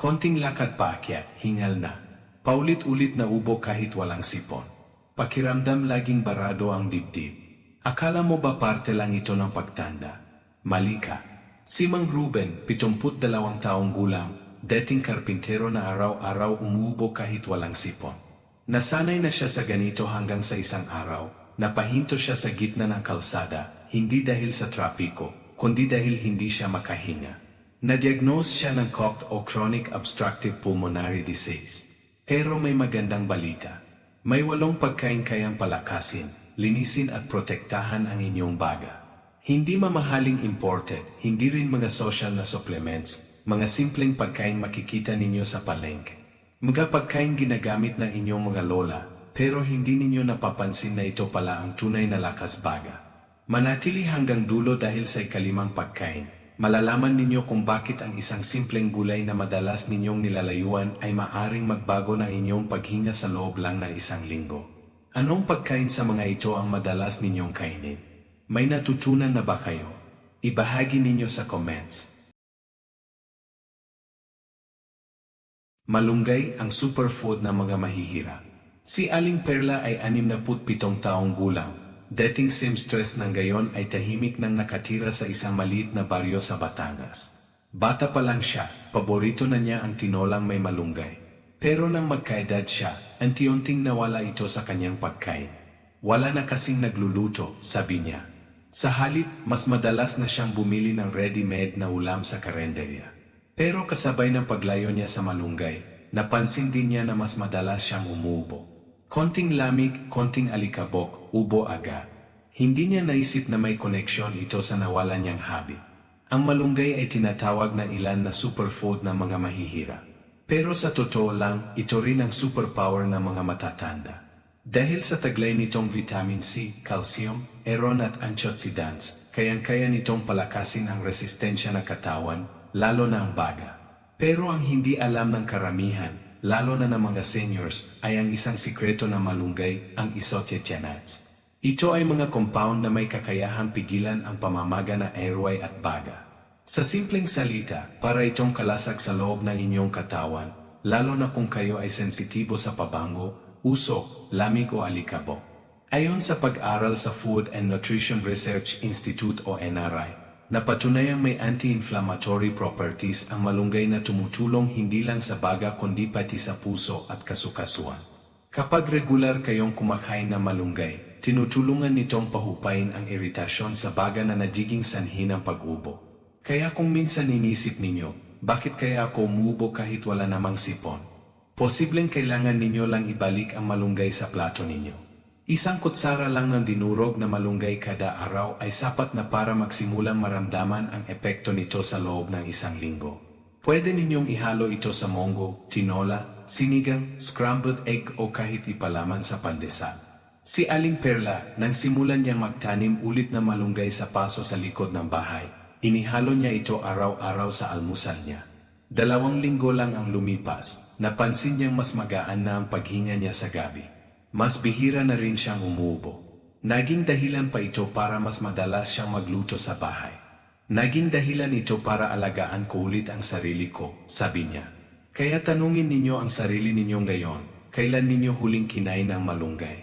Konting lakad paakyat, hingal na. Paulit-ulit na ubo kahit walang sipon. Pakiramdam laging barado ang dibdib. Akala mo ba parte lang ito ng pagtanda? Mali ka. Si Mang Ruben, 72 taong gulang, dating karpintero na araw-araw umuubo kahit walang sipon. Nasanay na siya sa ganito hanggang sa isang araw, napahinto siya sa gitna ng kalsada, hindi dahil sa trapiko, kundi dahil hindi siya makahinga. Na-diagnose siya ng COPD o Chronic Obstructive Pulmonary Disease. Pero may magandang balita. May walong pagkain kayang palakasin, linisin at protektahan ang inyong baga. Hindi mamahaling imported, hindi rin mga social na supplements, mga simpleng pagkain makikita ninyo sa palengke. Mga pagkain ginagamit ng inyong mga lola, pero hindi ninyo napapansin na ito pala ang tunay na lakas baga. Manatili hanggang dulo dahil sa ikalimang pagkain. Malalaman ninyo kung bakit ang isang simpleng gulay na madalas ninyong nilalayuan ay maaring magbago ng inyong paghinga sa loob lang ng isang linggo. Anong pagkain sa mga ito ang madalas ninyong kainin? May natutunan na ba kayo? Ibahagi ninyo sa comments. Malunggay ang superfood ng mga mahihira. Si Aling Perla ay 67 taong gulang. Dating seamstress ng gayon ay tahimik nang nakatira sa isang maliit na baryo sa Batangas. Bata pa lang siya, paborito na niya ang tinolang may malunggay. Pero nang magkaedad siya, anti-unting nawala ito sa kanyang pagkain. Wala na kasing nagluluto, sabi niya. Sa halip, mas madalas na siyang bumili ng ready-made na ulam sa karenderya. Pero kasabay ng paglayo niya sa malunggay, napansin din niya na mas madalas siyang umuubo. Konting lamig, konting alikabok, ubo aga. Hindi niya naisip na may koneksyon ito sa nawala niyang habi. Ang malunggay ay tinatawag ng ilan na superfood ng mga mahihira. Pero sa totoo lang, ito rin ang superpower ng mga matatanda. Dahil sa taglay nitong vitamin C, calcium, iron at antioxidants, kayang-kaya nitong palakasin ang resistensya ng katawan, lalo na ang baga. Pero ang hindi alam ng karamihan, lalo na ng mga seniors, ay ang isang sikreto ng malunggay, ang isothiocyanats. Ito ay mga compound na may kakayahang pigilan ang pamamaga na airway at baga. Sa simpleng salita, para itong kalasag sa loob ng inyong katawan, lalo na kung kayo ay sensitibo sa pabango, usok, lamig o alikabok. Ayon sa pag-aral sa Food and Nutrition Research Institute o NRI, napatunayang may anti-inflammatory properties ang malunggay na tumutulong hindi lang sa baga kundi pati sa puso at kasukasuan. Kapag regular kayong kumakain ng malunggay, tinutulungan nitong pahupain ang iritasyon sa baga na nagiging sanhi ng pag-ubo. Kaya kung minsan inisip ninyo, bakit kaya ako umubo kahit wala namang sipon? Posibleng kailangan ninyo lang ibalik ang malunggay sa plato ninyo. Isang kutsara lang ng dinurog na malunggay kada araw ay sapat na para magsimulang maramdaman ang epekto nito sa loob ng isang linggo. Pwede ninyong ihalo ito sa monggo, tinola, sinigang, scrambled egg o kahit ipalaman sa pandesal. Si Aling Perla, nang simulan niyang magtanim ulit ng malunggay sa paso sa likod ng bahay, inihalo niya ito araw-araw sa almusal niya. Dalawang linggo lang ang lumipas, napansin niyang mas magaan na ang paghinga niya sa gabi. Mas bihira na rin siyang umuubo. Naging dahilan pa ito para mas madalas siyang magluto sa bahay. Naging dahilan ito para alagaan ko ulit ang sarili ko, sabi niya. Kaya tanungin ninyo ang sarili ninyong gayon, kailan ninyo huling kinain ng malunggay?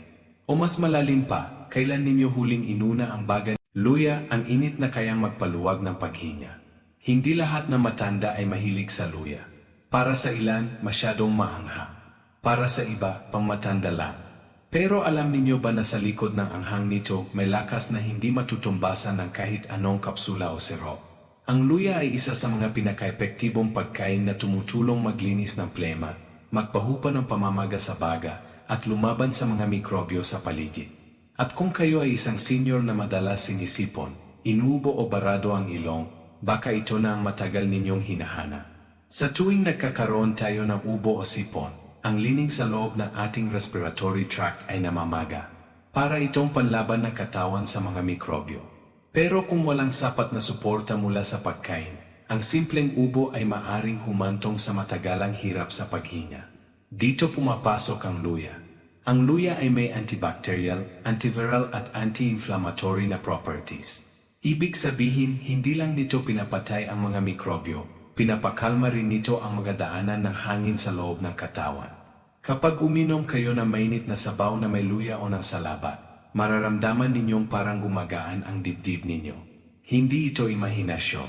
O mas malalim pa, kailan ninyo huling inuna ang bagan? Luya, ang init na kayang magpaluwag ng paghinga. Hindi lahat ng matanda ay mahilig sa luya. Para sa ilan, masyadong maanghang. Para sa iba, pangmatanda lang. Pero alam ninyo ba na sa likod ng anghang nito may lakas na hindi matutumbasan ng kahit anong kapsula o sirop? Ang luya ay isa sa mga pinaka-epektibong pagkain na tumutulong maglinis ng plema, magpahupa ng pamamaga sa baga, at lumaban sa mga mikrobyo sa paligid. At kung kayo ay isang senior na madalas sinisipon, inubo o barado ang ilong, baka ito na ang matagal ninyong hinahana. Sa tuwing nagkakaroon tayo ng ubo o sipon, ang lining sa loob ng ating respiratory tract ay namamaga para itong panlaban ng katawan sa mga mikrobyo. Pero kung walang sapat na suporta mula sa pagkain, ang simpleng ubo ay maaring humantong sa matagalang hirap sa paghinga. Dito pumapasok ang luya. Ang luya ay may antibacterial, antiviral at anti-inflammatory na properties. Ibig sabihin, hindi lang nito pinapatay ang mga mikrobyo, pinapakalma rin nito ang mga daanan ng hangin sa loob ng katawan. Kapag uminom kayo ng mainit na sabaw na may luya o ng salabat, mararamdaman ninyong parang gumagaan ang dibdib ninyo. Hindi ito imahinasyon.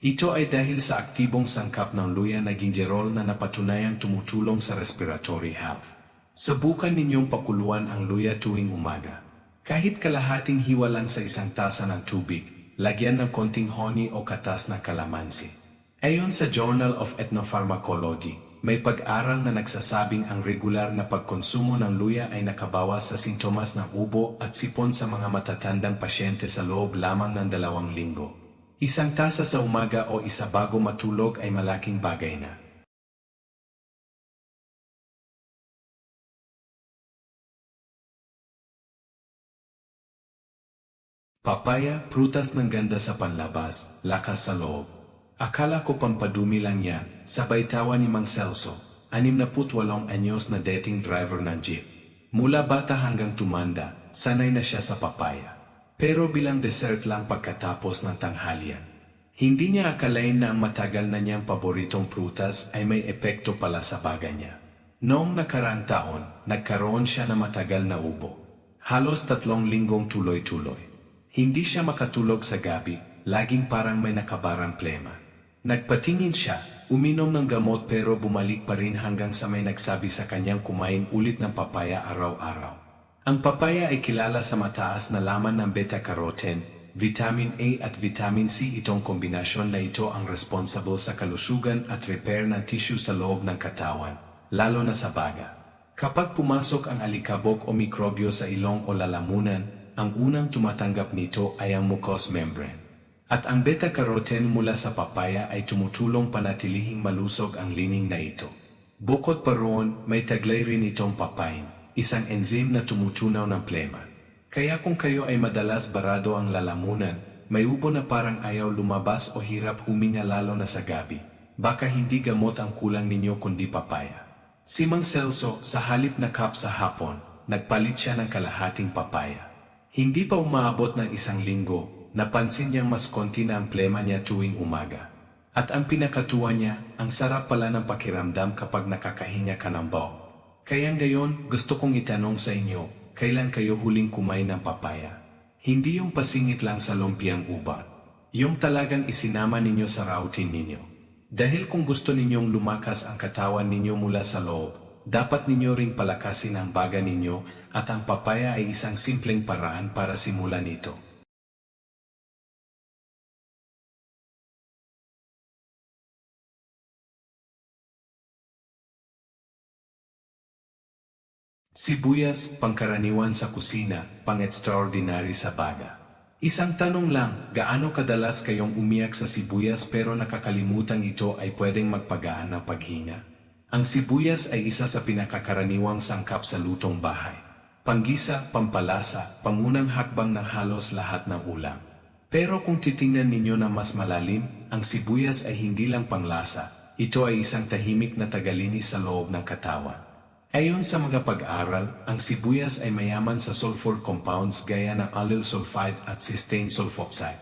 Ito ay dahil sa aktibong sangkap ng luya na gingerol na napatunayang tumutulong sa respiratory health. Subukan ninyong pakuluan ang luya tuwing umaga. Kahit kalahating hiwa lang sa isang tasa ng tubig, lagyan ng konting honey o katas ng kalamansi. Ayon sa Journal of Ethnopharmacology, may pag-aral na nagsasabing ang regular na pagkonsumo ng luya ay nakabawas sa sintomas ng ubo at sipon sa mga matatandang pasyente sa loob lamang ng dalawang linggo. Isang tasa sa umaga o isa bago matulog ay malaking bagay na. Papaya, prutas ng ganda sa panlabas, lakas sa loob. Akala ko pampadumi lang yan, sabay tawa ni Mang Celso, 68 anyos na dating driver ng jeep. Mula bata hanggang tumanda, sanay na siya sa papaya. Pero bilang dessert lang pagkatapos ng tanghalian. Hindi niya akalain na ang matagal na niyang paboritong prutas ay may epekto pala sa baga niya. Noong nakaraang taon, nagkaroon siya na matagal na ubo. Halos tatlong linggong tuloy-tuloy. Hindi siya makatulog sa gabi, laging parang may nakabarang plema. Nagpatingin siya, uminom ng gamot pero bumalik pa rin hanggang sa may nagsabi sa kanyang kumain ulit ng papaya araw-araw. Ang papaya ay kilala sa mataas na laman ng beta-carotene, vitamin A at vitamin C itong kombinasyon na ito ang responsible sa kalusugan at repair ng tissue sa loob ng katawan, lalo na sa baga. Kapag pumasok ang alikabok o mikrobyo sa ilong o lalamunan, ang unang tumatanggap nito ay ang mucous membrane. At ang beta-carotene mula sa papaya ay tumutulong panatilihing malusog ang lining na ito. Bukod pa roon, may taglay rin itong papain, isang enzyme na tumutunaw ng plema. Kaya kung kayo ay madalas barado ang lalamunan, may ubo na parang ayaw lumabas o hirap huminga lalo na sa gabi, baka hindi gamot ang kulang ninyo kundi papaya. Si Mang Celso, sa halip na cup sa hapon, nagpalit siya ng kalahating papaya. Hindi pa umaabot ng isang linggo, napansin niyang mas konti na ang plema niya tuwing umaga. At ang pinakatuwa niya, ang sarap pala ng pakiramdam kapag nakakahinga ka ng baw. Kaya ngayon, gusto kong itanong sa inyo, kailan kayo huling kumain ng papaya? Hindi yung pasingit lang sa lumpiang ubat. Yung talagang isinama ninyo sa routine ninyo. Dahil kung gusto ninyong lumakas ang katawan ninyo mula sa loob, dapat ninyo ring palakasin ang baga ninyo at ang papaya ay isang simpleng paraan para simulan ito. Sibuyas, pangkaraniwan sa kusina, pang-extraordinary sa baga. Isang tanong lang, gaano kadalas kayong umiyak sa sibuyas pero nakakalimutan ito ay pwedeng magpagaan ng paghinga? Ang sibuyas ay isa sa pinakakaraniwang sangkap sa lutong bahay. Panggisa, pampalasa, pangunang hakbang ng halos lahat ng ulam. Pero kung titingnan ninyo na mas malalim, ang sibuyas ay hindi lang panglasa, ito ay isang tahimik na tagalinis sa loob ng katawan. Ayon sa mga pag-aaral, ang sibuyas ay mayaman sa sulfur compounds gaya ng allyl sulfide at cysteine sulfoxide.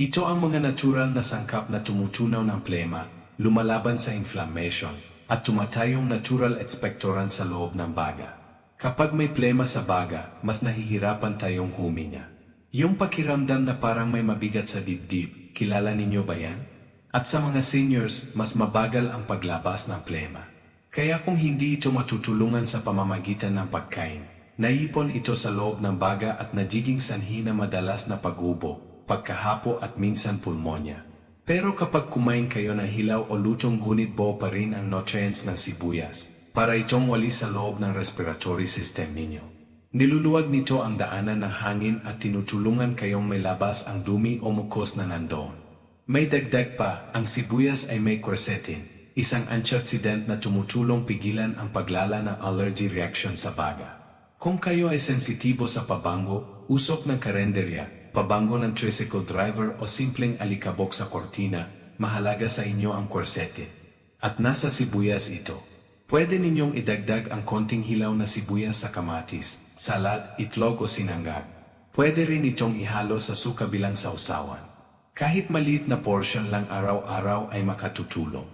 Ito ang mga natural na sangkap na tumutunaw ng plema, lumalaban sa inflammation, at tumatayong natural expectorant sa loob ng baga. Kapag may plema sa baga, mas nahihirapan tayong huminga. Yung pakiramdam na parang may mabigat sa dibdib, kilala ninyo ba yan? At sa mga seniors, mas mabagal ang paglabas ng plema. Kaya kung hindi ito matutulungan sa pamamagitan ng pagkain, naipon ito sa loob ng baga at nagiging sanhi na madalas na pagubo, pagkahapo at minsan pulmonya. Pero kapag kumain kayo ng hilaw o lutong gunit buo pa rin ang nutrients ng sibuyas, para itong wali sa loob ng respiratory system ninyo. Niluluwag nito ang daanan ng hangin at tinutulungan kayong may ang dumi o mukos na nandoon. May dagdag pa, ang sibuyas ay may quercetin, isang antioxidant na tumutulong pigilan ang paglala ng allergy reaction sa baga. Kung kayo ay sensitibo sa pabango, usok ng karenderya, pabango ng tricycle driver o simpleng alikabok sa kortina, mahalaga sa inyo ang korsete. At nasa sibuyas ito. Pwede ninyong idagdag ang konting hilaw na sibuyas sa kamatis, salad, itlog o sinangag. Pwede rin itong ihalo sa suka bilang sausawan. Kahit maliit na portion lang araw-araw ay makatutulong.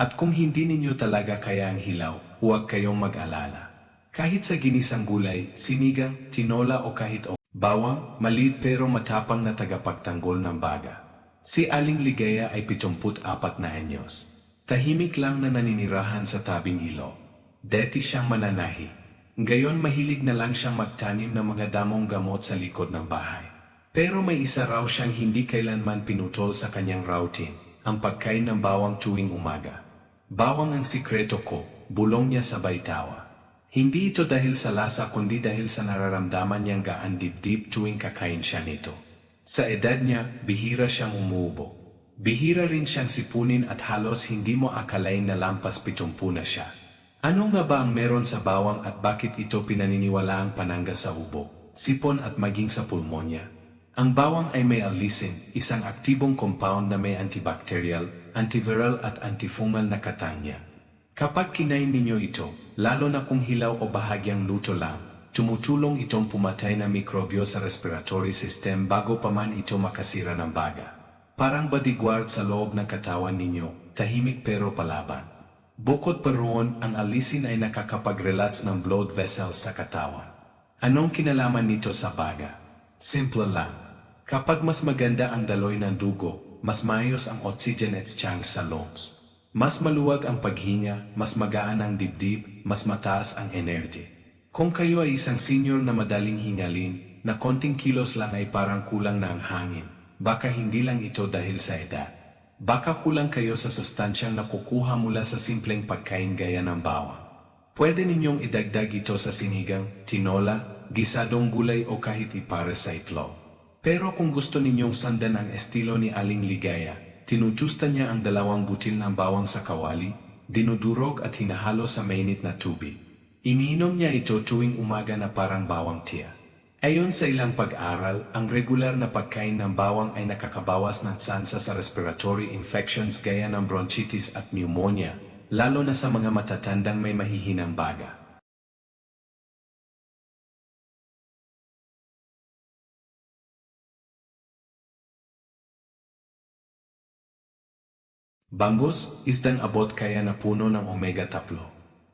At kung hindi ninyo talaga kaya ang hilaw, huwag kayong mag-alala. Kahit sa ginisang gulay, sinigang, tinola o kahit o bawang, maliit pero matapang na tagapagtanggol ng baga. Si Aling Ligaya ay 74 na anyos. Tahimik lang na naninirahan sa tabing ilog. Deti siyang mananahi. Ngayon mahilig na lang siyang magtanim ng mga damong gamot sa likod ng bahay. Pero may isa raw siyang hindi kailanman pinutol sa kanyang routine, ang pagkain ng bawang tuwing umaga. Bawang ang sikreto ko, bulong niya sa tawa. Hindi ito dahil sa lasa kundi dahil sa nararamdaman niyang gaan dibdib tuwing kakain siya nito. Sa edad niya, bihira siyang umuubo. Bihira rin siyang sipunin at halos hindi mo akalain na lampas pitumpu na siya. Ano nga ba ang meron sa bawang at bakit ito pinaniniwala ang panangga sa ubo, sipon at maging sa pulmonya? Ang bawang ay may allicin, isang aktibong compound na may antibacterial, antiviral at antifungal na katanya. Kapag kinain ninyo ito, lalo na kung hilaw o bahagyang luto lang, tumutulong itong pumatay na mikrobyo sa respiratory system bago pa man ito makasira ng baga. Parang bodyguard sa loob ng katawan ninyo, tahimik pero palaban. Bukod pa roon, ang alisin ay nakakapag-relax ng blood vessels sa katawan. Anong kinalaman nito sa baga? Simple lang. Kapag mas maganda ang daloy ng dugo, mas maayos ang oxygen exchange sa lungs. Mas maluwag ang paghinga, mas magaan ang dibdib, mas mataas ang energy. Kung kayo ay isang senior na madaling hingalin, na konting kilos lang ay parang kulang na ang hangin, baka hindi lang ito dahil sa edad. Baka kulang kayo sa sustansyang nakukuha mula sa simpleng pagkain gaya ng bawang. Pwede ninyong idagdag ito sa sinigang, tinola, gisadong gulay o kahit ipare sa itlog. Pero kung gusto ninyong sandan ang estilo ni Aling Ligaya, tinutusta niya ang dalawang butil ng bawang sa kawali, dinudurog at hinahalo sa mainit na tubig. Iniinom niya ito tuwing umaga na parang bawang tiya. Ayon sa ilang pag-aral, ang regular na pagkain ng bawang ay nakakabawas ng tsansa sa respiratory infections gaya ng bronchitis at pneumonia, lalo na sa mga matatandang may mahihinang baga. Bangus, isdang abot kaya na puno ng omega-3.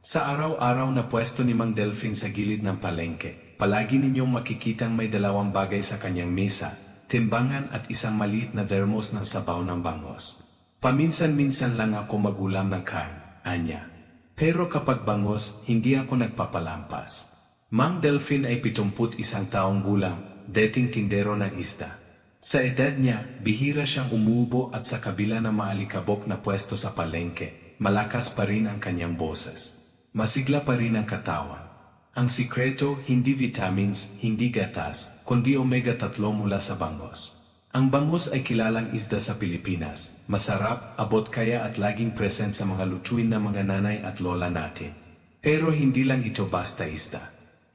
Sa araw-araw na pwesto ni Mang Delphin sa gilid ng palengke, palagi ninyong makikitang may dalawang bagay sa kanyang mesa, timbangan at isang maliit na dermos ng sabaw ng bangos. Paminsan-minsan lang ako magulam ng karn, anya. Pero kapag bangos, hindi ako nagpapalampas. Mang Delphin ay pitumput isang taong gulang, dating tindero ng isda. Sa edad niya, bihira siyang umubo at sa kabila ng maalikabok na pwesto sa palengke, malakas pa rin ang kanyang boses. Masigla pa rin ang katawan. Ang sikreto, hindi vitamins, hindi gatas, kundi omega-3 mula sa bangos. Ang bangos ay kilalang isda sa Pilipinas, masarap, abot kaya at laging present sa mga lutuin ng mga nanay at lola natin. Pero hindi lang ito basta isda.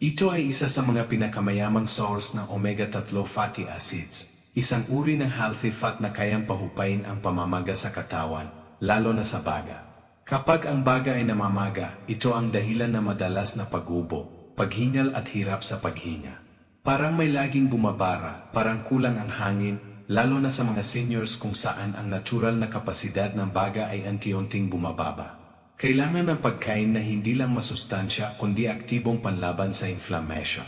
Ito ay isa sa mga pinakamayamang source ng omega-3 fatty acids, isang uri ng healthy fat na kayang pahupain ang pamamaga sa katawan, lalo na sa baga. Kapag ang baga ay namamaga, ito ang dahilan na madalas na pagubo, paghingal at hirap sa paghinga. Parang may laging bumabara, parang kulang ang hangin, lalo na sa mga seniors kung saan ang natural na kapasidad ng baga ay anti-unting bumababa. Kailangan ng pagkain na hindi lang masustansya kundi aktibong panlaban sa inflammation.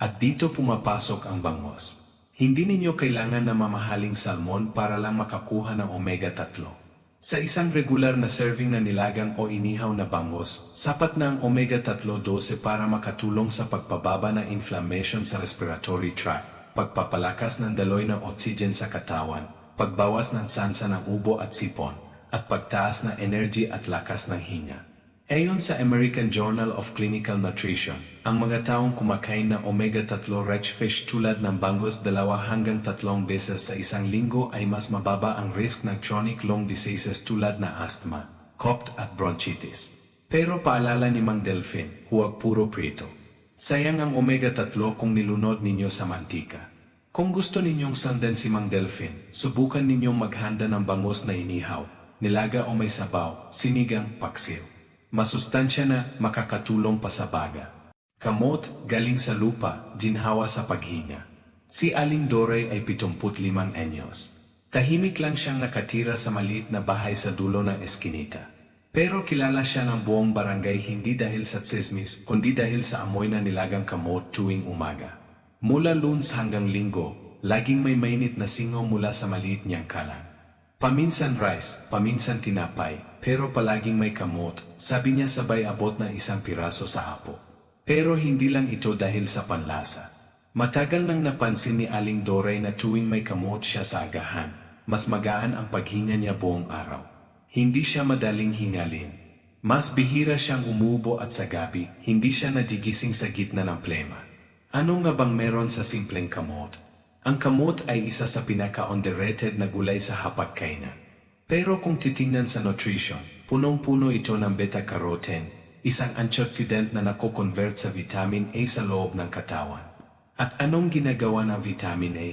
At dito pumapasok ang bangos. Hindi ninyo kailangan na mamahaling salmon para lang makakuha ng omega-3. Sa isang regular na serving na nilagang o inihaw na bangos, sapat na ang omega-3 dose para makatulong sa pagpababa ng inflammation sa respiratory tract, pagpapalakas ng daloy ng oxygen sa katawan, pagbawas ng sansa ng ubo at sipon, at pagtaas ng energy at lakas ng hinga. Ayon sa American Journal of Clinical Nutrition, ang mga taong kumakain ng omega-3 rich fish tulad ng bangos dalawa hanggang tatlong beses sa isang linggo ay mas mababa ang risk ng chronic lung diseases tulad na asthma, cough at bronchitis. Pero paalala ni Mang Delphin, huwag puro prito. Sayang ang omega-3 kung nilunod ninyo sa mantika. Kung gusto ninyong sandan si Mang Delphin, subukan ninyong maghanda ng bangos na inihaw, nilaga o may sabaw, sinigang, paksiw. Masustansya na makakatulong pa sa baga. Kamot, galing sa lupa, ginhawa sa paghinga. Si Aling Dore ay 75 anyos. Tahimik lang siyang nakatira sa maliit na bahay sa dulo ng eskinita. Pero kilala siya ng buong barangay hindi dahil sa tsismis, kundi dahil sa amoy na nilagang kamot tuwing umaga. Mula lunes hanggang linggo, laging may mainit na singaw mula sa maliit niyang kalan. Paminsan rice, paminsan tinapay, pero palaging may kamot, sabi niya sabay abot ng isang piraso sa apo. Pero hindi lang ito dahil sa panlasa. Matagal nang napansin ni Aling Doray na tuwing may kamot siya sa agahan, mas magaan ang paghinga niya buong araw. Hindi siya madaling hingalin. Mas bihira siyang umubo at sa gabi, hindi siya nagigising sa gitna ng plema. Ano nga bang meron sa simpleng kamot? Ang kamot ay isa sa pinaka-underrated na gulay sa hapagkainan. Pero kung titingnan sa nutrition, punong-puno ito ng beta-carotene, isang antioxidant na nako-convert sa vitamin A sa loob ng katawan. At anong ginagawa ng vitamin A?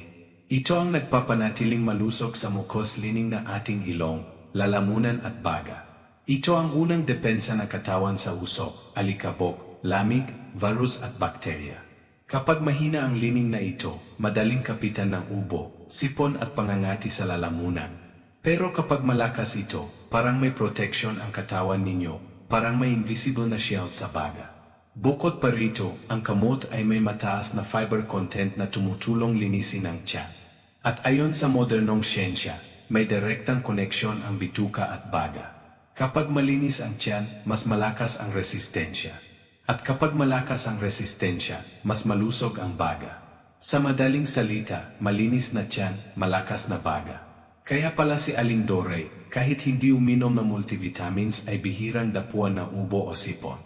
Ito ang nagpapanatiling malusog sa mucous lining ng ating ilong, lalamunan at baga. Ito ang unang depensa ng katawan sa usok, alikabok, lamig, virus at bakterya. Kapag mahina ang lining na ito, madaling kapitan ng ubo, sipon at pangangati sa lalamunan. Pero kapag malakas ito, parang may protection ang katawan ninyo, parang may invisible na shield sa baga. Bukod pa rito, ang kamot ay may mataas na fiber content na tumutulong linisin ang tiyan. At ayon sa modernong siyensya, may direktang koneksyon ang bituka at baga. Kapag malinis ang tiyan, mas malakas ang resistensya. At kapag malakas ang resistensya, mas malusog ang baga. Sa madaling salita, malinis na tiyan, malakas na baga. Kaya pala si Aling Doray, kahit hindi uminom ng multivitamins ay bihirang dapuan ng ubo o sipon.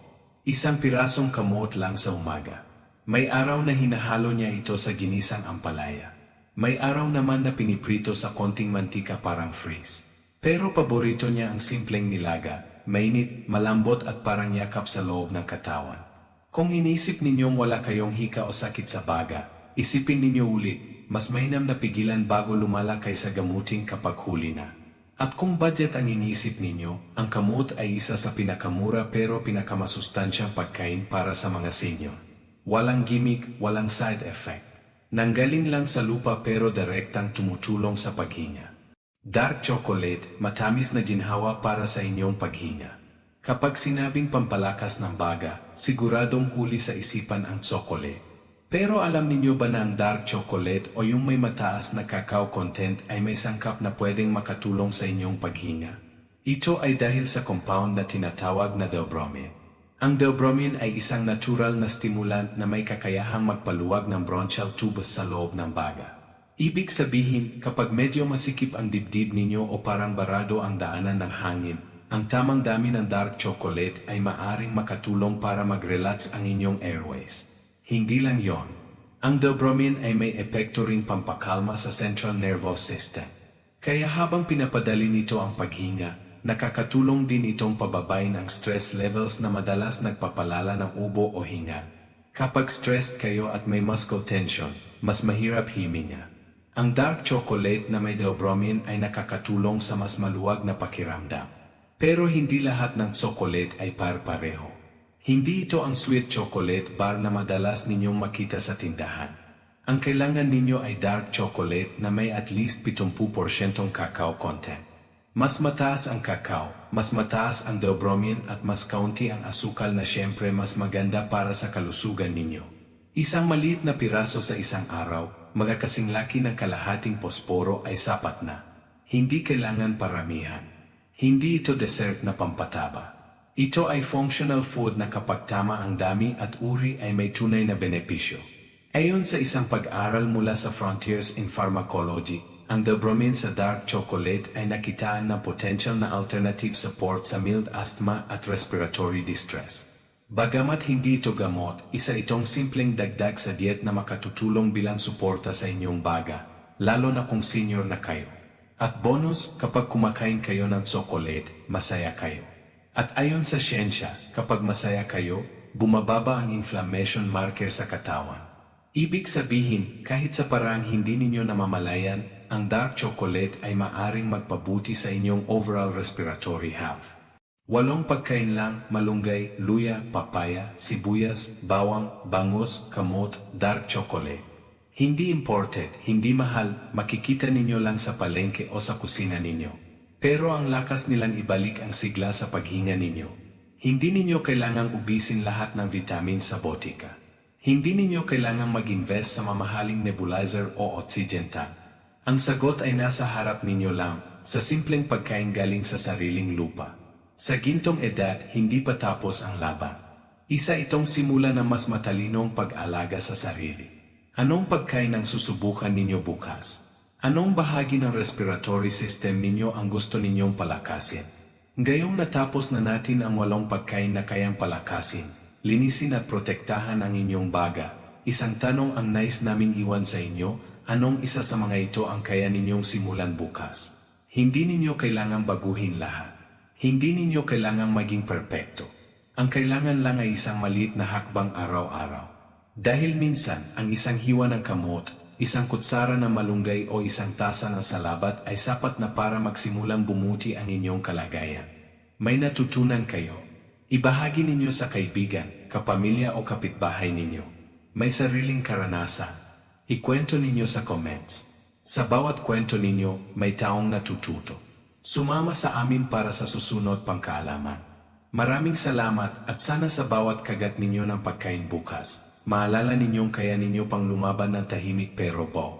Isang pirasong kamot lang sa umaga. May araw na hinahalo niya ito sa ginisang ampalaya. May araw naman na piniprito sa konting mantika parang freeze. Pero paborito niya ang simpleng nilaga, mainit, malambot at parang yakap sa loob ng katawan. Kung inisip ninyong wala kayong hika o sakit sa baga, isipin ninyo ulit, mas mainam na pigilan bago lumala kaysa gamutin kapag huli na. At kung budget ang inisip ninyo, ang kamot ay isa sa pinakamura pero pinakamasustansyang pagkain para sa mga senior. Walang gimmick, walang side effect. Nanggaling lang sa lupa pero direktang tumutulong sa paghinga. Dark chocolate, matamis na ginhawa para sa inyong paghinga. Kapag sinabing pampalakas ng baga, siguradong huli sa isipan ang chocolate. Pero alam ninyo ba na ang dark chocolate o yung may mataas na cacao content ay may sangkap na pwedeng makatulong sa inyong paghinga? Ito ay dahil sa compound na tinatawag na theobromine. Ang theobromine ay isang natural na stimulant na may kakayahang magpaluwag ng bronchial tubes sa loob ng baga. Ibig sabihin, kapag medyo masikip ang dibdib ninyo o parang barado ang daanan ng hangin, ang tamang dami ng dark chocolate ay maaring makatulong para mag-relax ang inyong airways. Hindi lang yon. Ang theobromine ay may epekto ring pampakalma sa central nervous system. Kaya habang pinapadali nito ang paghinga, nakakatulong din itong pababain ang stress levels na madalas nagpapalala ng ubo o hinga. Kapag stressed kayo at may muscle tension, mas mahirap himinga. Ang dark chocolate na may theobromine ay nakakatulong sa mas maluwag na pakiramdam. Pero hindi lahat ng chocolate ay par-pareho. Hindi ito ang sweet chocolate bar na madalas ninyong makita sa tindahan. Ang kailangan ninyo ay dark chocolate na may at least 70% cacao content. Mas mataas ang cacao, mas mataas ang theobromine at mas kaunti ang asukal na syempre mas maganda para sa kalusugan ninyo. Isang maliit na piraso sa isang araw, magkakasing laki ng kalahating posporo ay sapat na. Hindi kailangan paramihan. Hindi ito dessert na pampataba. Ito ay functional food na kapag tama ang dami at uri ay may tunay na benepisyo. Ayon sa isang pag-aral mula sa Frontiers in Pharmacology, ang theobromine sa dark chocolate ay nakitaan na potential na alternative support sa mild asthma at respiratory distress. Bagamat hindi ito gamot, isa itong simpleng dagdag sa diet na makatutulong bilang suporta sa inyong baga, lalo na kung senior na kayo. At bonus, kapag kumakain kayo ng chocolate, masaya kayo. At ayon sa siyensya, kapag masaya kayo, bumababa ang inflammation marker sa katawan. Ibig sabihin, kahit sa paraang hindi ninyo namamalayan, ang dark chocolate ay maaring magpabuti sa inyong overall respiratory health. Walong pagkain lang, malunggay, luya, papaya, sibuyas, bawang, bangus, kamot, dark chocolate. Hindi imported, hindi mahal, makikita ninyo lang sa palengke o sa kusina ninyo. Pero ang lakas nilang ibalik ang sigla sa paghinga ninyo. Hindi ninyo kailangang ubisin lahat ng vitamin sa botika. Hindi ninyo kailangang mag-invest sa mamahaling nebulizer o oxygen tank. Ang sagot ay nasa harap ninyo lang, sa simpleng pagkain galing sa sariling lupa. Sa gintong edad, hindi pa tapos ang laban. Isa itong simula ng mas matalinong pag-alaga sa sarili. Anong pagkain ang susubukan ninyo bukas? Anong bahagi ng respiratory system ninyo ang gusto ninyong palakasin? Gayong natapos na natin ang walong pagkain na kayang palakasin, linisin at protektahan ang inyong baga. Isang tanong ang nais naming iwan sa inyo, anong isa sa mga ito ang kaya ninyong simulan bukas? Hindi ninyo kailangang baguhin lahat. Hindi ninyo kailangang maging perpekto. Ang kailangan lang ay isang maliit na hakbang araw-araw. Dahil minsan, ang isang hiwa ng kamot, isang kutsara ng malunggay o isang tasa ng salabat ay sapat na para magsimulang bumuti ang inyong kalagayan. May natutunan kayo. Ibahagi ninyo sa kaibigan, kapamilya o kapitbahay ninyo. May sariling karanasan. Ikwento ninyo sa comments. Sa bawat kwento ninyo, may taong natututo. Sumama sa amin para sa susunod pang kaalaman. Maraming salamat at sana sa bawat kagat ninyo ng pagkain bukas, maalala ninyong kaya ninyo pang lumaban ng tahimik pero po.